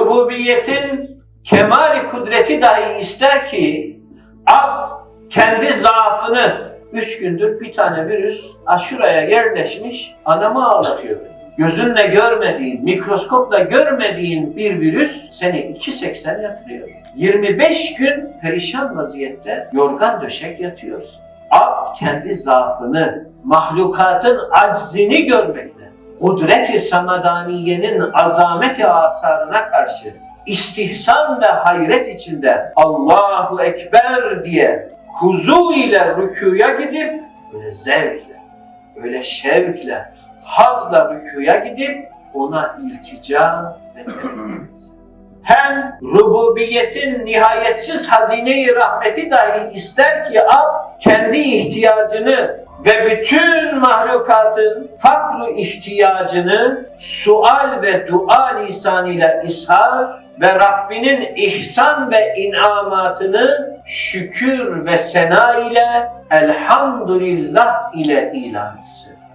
rububiyetin kemali kudreti dahi ister ki abd kendi zaafını üç gündür bir tane virüs aşuraya yerleşmiş anamı ağlatıyor. Gözünle görmediğin, mikroskopla görmediğin bir virüs seni 2.80 yatırıyor. 25 gün perişan vaziyette yorgan döşek yatıyoruz. Abd kendi zaafını, mahlukatın aczini görmekte, kudret-i samadaniyenin azameti asarına karşı istihsan ve hayret içinde Allahu Ekber diye huzu ile rükuya gidip böyle zevkle, böyle şevkle, hazla rükuya gidip ona iltica ve. Hem rububiyetin nihayetsiz hazine-i rahmeti dahi ister ki ab kendi ihtiyacını ve bütün mahlukatın fakru ihtiyacını sual ve dua lisanıyla ishar ve Rabbinin ihsan ve inamatını şükür ve sena ile elhamdülillah ile ilan etsin.